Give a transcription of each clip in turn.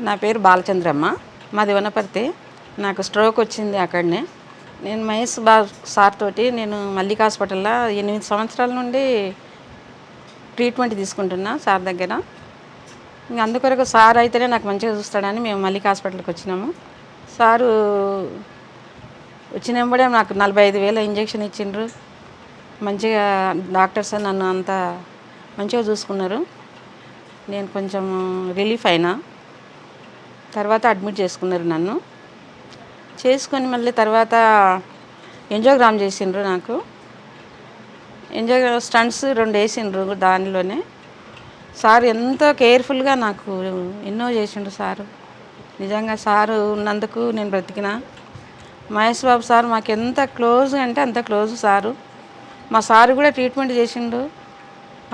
నా పేరు బాలచంద్రమ్మ. మాది వనపర్తి. నాకు స్ట్రోక్ వచ్చింది అక్కడనే. నేను మహేష్ బా సార్ తోటి నేను మల్లిక హాస్పిటల్లో ఎనిమిది సంవత్సరాల నుండి ట్రీట్మెంట్ తీసుకుంటున్నా సార్ దగ్గర. ఇంక అందుకొరకు సార్ అయితేనే నాకు మంచిగా చూస్తాడని మేము మల్లిక హాస్పిటల్కి వచ్చినాము. సారు వచ్చిన వెంబడే నాకు నలభై ఐదు వేల ఇంజెక్షన్ ఇచ్చిండ్రు. మంచిగా డాక్టర్స్ నన్ను అంత మంచిగా చూసుకున్నారు. నేను కొంచెం రిలీఫ్ అయినా. తర్వాత అడ్మిట్ చేసుకున్నారు నన్ను. చేసుకొని మళ్ళీ తర్వాత ఎంజోగ్రామ్ చేసిండ్రు నాకు. ఎంజోగ్రామ్ స్టంట్స్ రెండు వేసిండ్రు దానిలోనే. సార్ ఎంతో కేర్ఫుల్గా నాకు ఎన్నో చేసిండు సారు. నిజంగా సారు ఉన్నందుకు నేను బ్రతికిన. మహేష్ బాబు సార్ మాకు ఎంత క్లోజ్ అంటే అంత క్లోజ్ సారు. మా సారు కూడా ట్రీట్మెంట్ చేసిండు.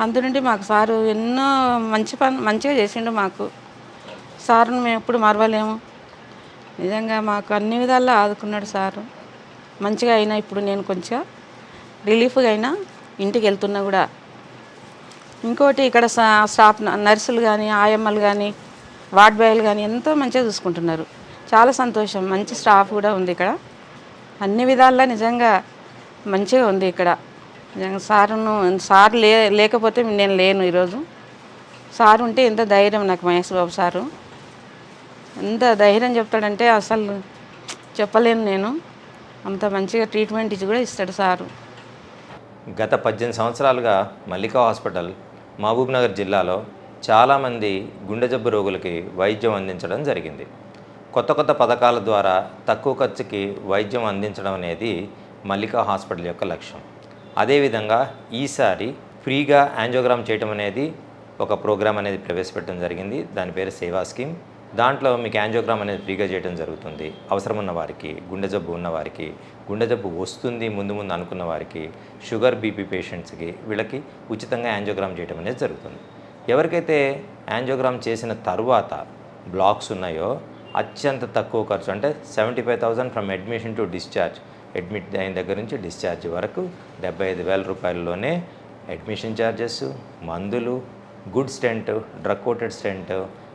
అందు నుండి మాకు సారు ఎన్నో మంచి పని మంచిగా చేసిండు మాకు. సార్ను మేము ఎప్పుడు మరవలేము. నిజంగా మాకు అన్ని విధాల్లో ఆదుకున్నాడు సారు. మంచిగా అయినా ఇప్పుడు నేను కొంచెం రిలీఫ్గా అయినా ఇంటికి వెళ్తున్నా కూడా. ఇంకోటి ఇక్కడ సా- స్టాఫ్ నర్సులు కానీ ఆయమ్మలు కానీ వార్డ్ బాయ్లు కానీ ఎంతో మంచిగా చూసుకుంటున్నారు. చాలా సంతోషం. మంచి స్టాఫ్ కూడా ఉంది ఇక్కడ. అన్ని విధాల్లో నిజంగా మంచిగా ఉంది ఇక్కడ. నిజంగా సారును సార్ లే లేకపోతే నేను లేను ఈరోజు. సార్ ఉంటే ఎంత ధైర్యం నాకు మహేష్ బాబు సారు. ఎంత ధైర్యం చెప్తాడంటే అసలు చెప్పలేను నేను. అంత మంచిగా ట్రీట్మెంట్ ఇచ్చి కూడా ఇస్తాడు సారు. గత పద్దెనిమిది సంవత్సరాలుగా మల్లికా హాస్పిటల్ మహబూబ్నగర్ జిల్లాలో చాలామంది గుండె జబ్బు రోగులకి వైద్యం అందించడం జరిగింది. కొత్త కొత్త పథకాల ద్వారా తక్కువ ఖర్చుకి వైద్యం అందించడం అనేది మల్లికా హాస్పిటల్ యొక్క లక్ష్యం. అదేవిధంగా ఈసారి ఫ్రీగా యాంజియోగ్రామ్ చేయటం అనేది ఒక ప్రోగ్రామ్ అనేది ప్రవేశపెట్టడం జరిగింది. దాని పేరు సేవా స్కీమ్. దాంట్లో మీకు యాంజియోగ్రామ్ అనేది ఫ్రీగా చేయడం జరుగుతుంది. అవసరం ఉన్న వారికి గుండె జబ్బు ఉన్న వారికి గుండె జబ్బు వస్తుంది ముందు ముందు అనుకున్న వారికి షుగర్ బీపీ పేషెంట్స్కి వీళ్ళకి ఉచితంగా యాంజియోగ్రామ్ చేయడం అనేది జరుగుతుంది. ఎవరికైతే యాంజియోగ్రామ్ చేసిన తర్వాత బ్లాక్స్ ఉన్నాయో అత్యంత తక్కువ ఖర్చు అంటే seventy five thousand from admission to discharge. Admit అయిన దగ్గర నుంచి డిశ్చార్జ్ వరకు డెబ్బై ఐదు వేల రూపాయల్లోనే అడ్మిషన్ ఛార్జెస్ మందులు good stent drug coated stent